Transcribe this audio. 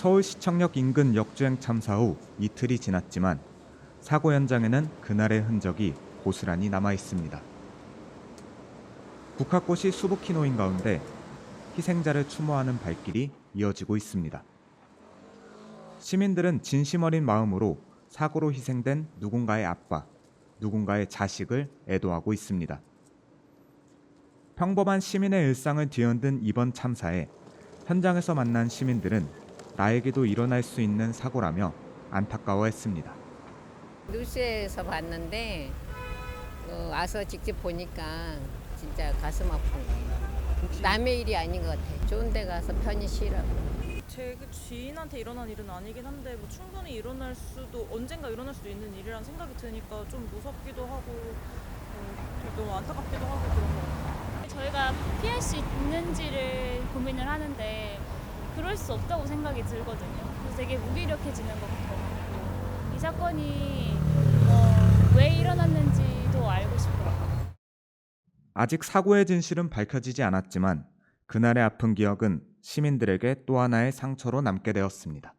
서울시청역 인근 역주행 참사 후 이틀이 지났지만 사고 현장에는 그날의 흔적이 고스란히 남아 있습니다. 국화꽃이 수북히 놓인 가운데 희생자를 추모하는 발길이 이어지고 있습니다. 시민들은 진심 어린 마음으로 사고로 희생된 누군가의 아빠, 누군가의 자식을 애도하고 있습니다. 평범한 시민의 일상을 뒤흔든 이번 참사에 현장에서 만난 시민들은 나에게도 일어날 수 있는 사고라며 안타까워했습니다. 뉴스에서 봤는데 어, 와서 직접 보니까 진짜 가슴 아픈 거예요. 남의 일이 아닌 것 같아. 좋은 데 가서 편히 쉬라고. 제 지인한테 일어난 일은 아니긴 한데 뭐 충분히 일어날 수도 언젠가 일어날 수도 있는 일이라는 생각이 드니까 좀 무섭기도 하고 어, 너무 안타깝기도 하고 그런 것 같아요. 저희가 피할 수 있는지를 고민을 하는데 그럴 수 없다고 생각이 들거든요. 그래서 되게 무기력해지는 것 같아요. 이 사건이 어, 왜 일어났는지도 알고 싶어요. 아직 사고의 진실은 밝혀지지 않았지만 그날의 아픈 기억은 시민들에게 또 하나의 상처로 남게 되었습니다.